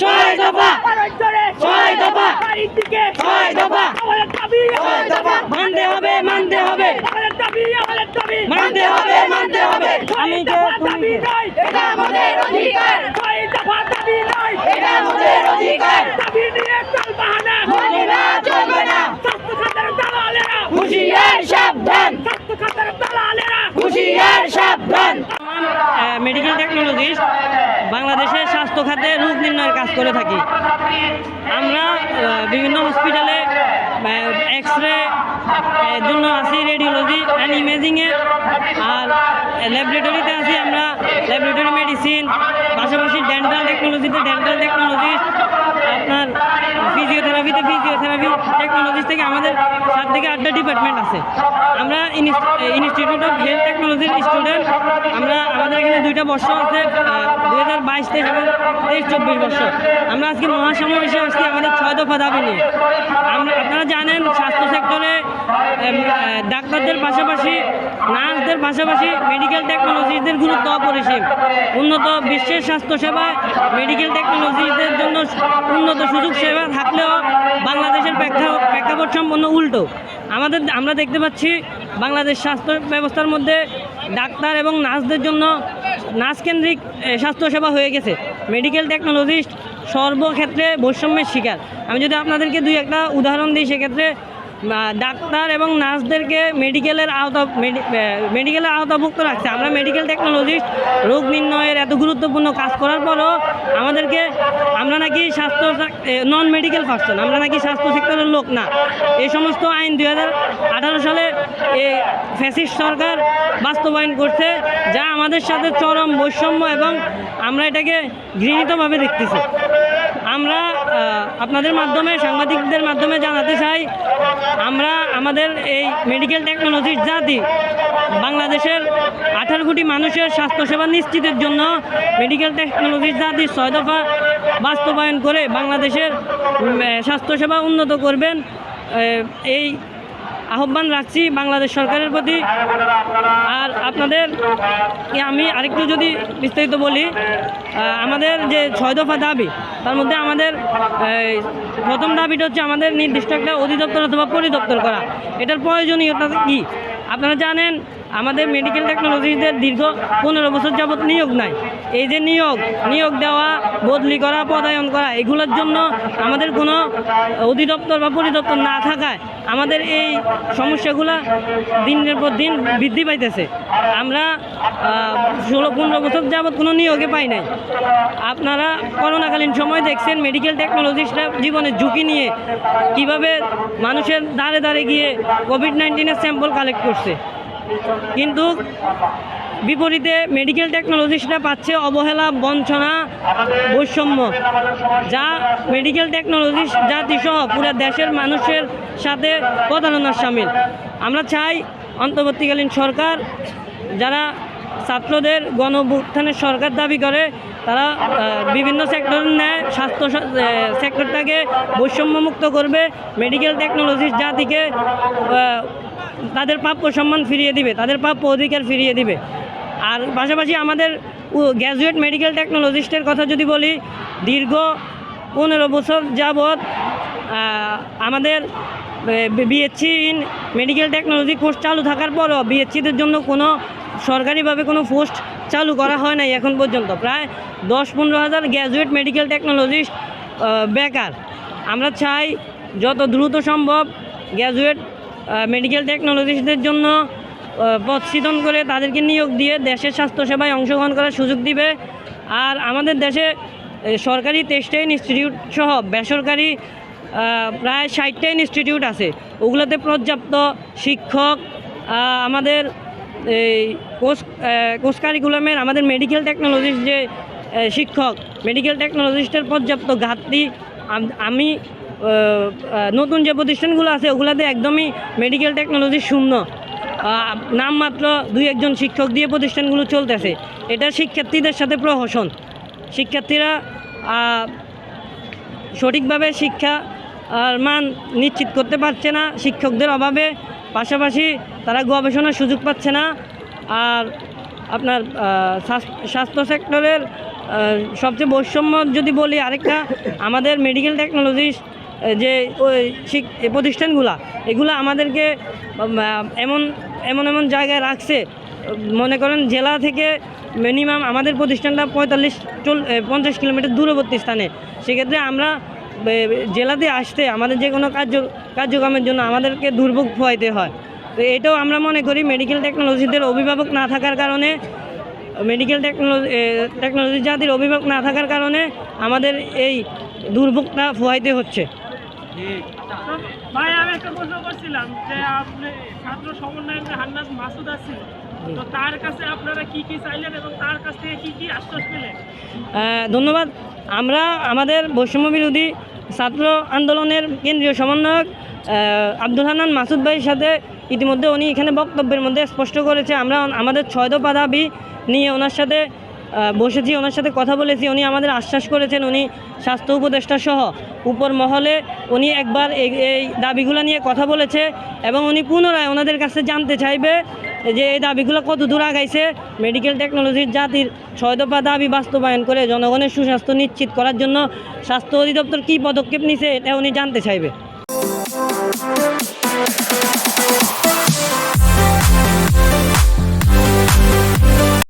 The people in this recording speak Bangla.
ছয় দফা। ছয় দফা। ছয় দফা। মানতে হবে মানতে হবে। মানতে হবে মানতে হবে। আমি আমাদের অধিকার। অধিকার। দাবি নিয়ে সাবধান স্বাস্থ্য খাতের দালালেরা হুঁশিয়ার সাবধান মেডিকেল টেকনোলজিস্ট খাতে রোগ নির্ণয়ের কাজ করে থাকি। আমরা বিভিন্ন হসপিটালে এক্স রে জন্য আছি রেডিওলজি অ্যান্ড ইমেজিংয়ে আর ল্যাবরেটরিতে আছি আমরা ল্যাবরেটরি মেডিসিন পাশাপাশি ডেন্টাল টেকনোলজিতে ডেন্টাল টেকনোলজিস্ট আপনার ফিজিওথেরাপিতে ফিজিওথেরাপি টেকনোলজিস থেকে আমাদের সাত থেকে আটটা ডিপার্টমেন্ট আছে। আমরা ইনস্টিটিউট অফ হেলথ টেকনোলজির স্টুডেন্ট আমরা, আমাদের এখানে দুইটা বর্ষ আছে দুই হাজার বাইশ তেইশ এবং তেইশ চব্বিশ বর্ষ। আমরা আজকে মহাসমাবেশে আসছি, আমাদের ছয় দফা দাবি নিয়ে। আমরা, আপনারা জানেন স্বাস্থ্য সেক্টরে ডাক্তারদের পাশাপাশি নার্সদের পাশাপাশি মেডিকেল টেকনোলজিদের গুরুত্ব অপরিসীম। উন্নত বিশ্বের স্বাস্থ্যসেবায় মেডিকেল টেকনোলজিদের জন্য উন্নত সুযোগ সেবা থাকলেও বাংলাদেশের প্রেক্ষা প্রেক্ষাপট সম্পূর্ণ উল্টো। আমাদের আমরা দেখতে পাচ্ছি বাংলাদেশ স্বাস্থ্য ব্যবস্থার মধ্যে ডাক্তার এবং নার্সদের জন্য নার্সকেন্দ্রিক এ, স্বাস্থ্যসেবা হয়ে গেছে। মেডিকেল টেকনোলজিস্ট সর্বক্ষেত্রে বৈষম্যের শিকার। আমি যদি আপনাদেরকে দুই একটা উদাহরণ দিই, সেক্ষেত্রে ডাক্তার এবং নার্সদেরকে মেডিকেলের আওতা, মেডি- মেডিকেলের আওতাভুক্ত রাখছে। আমরা মেডিকেল টেকনোলজিস্ট রোগ নির্ণয়ের এত গুরুত্বপূর্ণ কাজ করার পরও আমাদেরকে, আমরা নাকি স্বাস্থ্য নন মেডিকেল পার্সন আমরা নাকি স্বাস্থ্য সেক্টরের লোক না। এই সমস্ত আইন দুই হাজার আঠারো সালে এ ফ্যাসিস্ট সরকার বাস্তবায়ন করছে, যা আমাদের সাথে চরম বৈষম্য এবং আমরা এটাকে ঘৃণিতভাবে দেখতেছি। আপনাদের মাধ্যমে, সাংবাদিকদের মাধ্যমে জানাতে চাই, আমরা আমাদের এই মেডিকেল টেকনোলজির জাতি, বাংলাদেশের আঠারো কোটি মানুষের স্বাস্থ্যসেবা নিশ্চিতের জন্য মেডিকেল টেকনোলজির জাতি ছয় দফা বাস্তবায়ন করে বাংলাদেশের স্বাস্থ্যসেবা উন্নত করবেন এই আহ্বান রাখছি বাংলাদেশ সরকারের প্রতি। আর আপনাদের আমি আরেকটু যদি বিস্তারিত বলি আমাদের যে ছয় দফা দাবি তার মধ্যে আমাদের প্রথম দাবিটা হচ্ছে আমাদের নির্দিষ্ট একটা অধিদপ্তর অথবা পরিদপ্তর করা। এটার প্রয়োজনীয়তা কী? আপনারা জানেন আমাদের মেডিকেল টেকনোলজিদের দীর্ঘ পনেরো বছর যাবৎ নিয়োগ নাই। এই যে নিয়োগ নিয়োগ দেওয়া, বদলি করা, পদায়ন করা, এগুলোর জন্য আমাদের কোনো অধিদপ্তর বা পরিদপ্তর না থাকায় আমাদের এই সমস্যাগুলা দিনের পর দিন বৃদ্ধি পাইতেছে। আমরা ষোলো, পনেরো বছর যাবৎ কোনো নিয়োগে পাই নাই। আপনারা করোনাকালীন সময় দেখছেন মেডিকেল টেকনোলজিস্টরা জীবনের ঝুঁকি নিয়ে কীভাবে মানুষের দাঁড়ে দাঁড়ে গিয়ে কোভিড নাইন্টিনের স্যাম্পল কালেক্ট করছে। কিন্তু বিপরীতে মেডিকেল টেকনোলজিস্টরা পাচ্ছে অবহেলা, বঞ্চনা, বৈষম্য, যা মেডিকেল টেকনোলজিস্ট জাতিসহ পুরো দেশের মানুষের সাথে প্রতারণার সামিল। আমরা চাই অন্তর্বর্তীকালীন সরকার, যারা ছাত্রদের গণ সরকার দাবি করে, তারা বিভিন্ন সেক্টর নেয়, স্বাস্থ্য সেক্টরটাকে বৈষম্যমুক্ত করবে। মেডিকেল টেকনোলজির জাতিকে তাদের প্রাপ্য সম্মান ফিরিয়ে দিবে, তাদের প্রাপ্য অধিকার ফিরিয়ে দিবে। আর পাশাপাশি আমাদের গ্র্যাজুয়েট মেডিকেল টেকনোলজিস্টের কথা যদি বলি, দীর্ঘ পনেরো বছর যাবৎ আমাদের BSc in medical technology course চালু থাকার পরও বিএসসিদের জন্য কোনো সরকারিভাবে কোনো পোস্ট চালু করা হয় নাই এখন পর্যন্ত। প্রায় দশ পনেরো হাজার গ্র্যাজুয়েট মেডিকেল টেকনোলজিস্ট বেকার। আমরা চাই যত দ্রুত সম্ভব গ্র্যাজুয়েট মেডিকেল টেকনোলজিস্টদের জন্য সৃজন করে তাদেরকে নিয়োগ দিয়ে দেশের স্বাস্থ্যসেবায় অংশগ্রহণ করার সুযোগ দিবে। আর আমাদের দেশে সরকারি তেইশটা ইনস্টিটিউট সহ বেসরকারি প্রায় ষাটটা ইনস্টিটিউট আছে। ওগুলোতে পর্যাপ্ত শিক্ষক আমাদের এই কোর্স কোর্স কারিকুলামের আমাদের মেডিকেল টেকনোলজিস্ট যে শিক্ষক মেডিকেল টেকনোলজিস্টের পর্যাপ্ত ঘাটতি আমি নতুন যে প্রতিষ্ঠানগুলো আছে, ওগুলোতে একদমই মেডিকেল টেকনোলজি শূন্য। নামমাত্র দুই একজন শিক্ষক দিয়ে প্রতিষ্ঠানগুলো চলতেছে। এটা শিক্ষার্থীদের সাথে প্রহসন। শিক্ষার্থীরা সঠিকভাবে শিক্ষা মান নিশ্চিত করতে পারছে না। শিক্ষকদের অভাবে পাশাপাশি তারা গবেষণার সুযোগ পাচ্ছে না। আর আপনার স্বাস্থ্য সেক্টরের সবচেয়ে বৈষম্য যদি বলি আরেকটা, আমাদের মেডিকেল টেকনোলজিস যে ওই প্রতিষ্ঠানগুলা, এগুলো আমাদেরকে এমন এমন এমন জায়গায় রাখছে। মনে করেন জেলা থেকে মিনিমাম আমাদের প্রতিষ্ঠানটা পঁয়তাল্লিশ চল পঞ্চাশ কিলোমিটার দূরবর্তী স্থানে। সেক্ষেত্রে আমরা জেলাতে আসতে আমাদের যে কোনো কার্য, কার্যক্রমের জন্য আমাদেরকে দুর্ভোগ পোয়াইতে হয়। তো এটাও আমরা মনে করি মেডিকেল টেকনোলজিদের অভিভাবক না থাকার কারণে মেডিকেল টেকনোলজি টেকনোলজি জাতির অভিভাবক না থাকার কারণে আমাদের এই দুর্ভোগটা পোহাইতে হচ্ছে। ভাই আমি একটা প্রশ্ন করছিলাম যে আপনি ছাত্র সমন্বয়ক হান্নাস মাসুদ আছে তো তার কাছে আপনারা কি কি চাইলেন এবং তার কাছ থেকে কি কি আশ্বাস পেলেন? ধন্যবাদ। আমরা আমাদের বৈষম্য বিরোধী ছাত্র আন্দোলনের কেন্দ্রীয় সমন্বয়ক আব্দুল হান্নান মাসুদ ভাইয়ের সাথে ইতিমধ্যে উনি এখানে বক্তব্যের মধ্যে স্পষ্ট করেছে। আমরা আমাদের ছয় দফা দাবি নিয়ে ওনার সাথে বসেছি, ওনার সাথে কথা বলেছি, উনি আমাদের আশ্বাস করেছেন, উনি স্বাস্থ্য উপদেষ্টা সহ, উপর মহলে উনি একবার এই দাবিগুলো নিয়ে কথা বলেছে এবং উনি পুনরায় ওনাদের কাছে জানতে চাইবে যে এই দাবিগুলো কত দূর আগাইছে। মেডিকেল টেকনোলজির জাতির ছয় দফা দাবি বাস্তবায়ন করে জনগণের সুস্বাস্থ্য নিশ্চিত করার জন্য স্বাস্থ্য অধিদপ্তর কী পদক্ষেপ নিছে, এটা উনি জানতে চাইবে।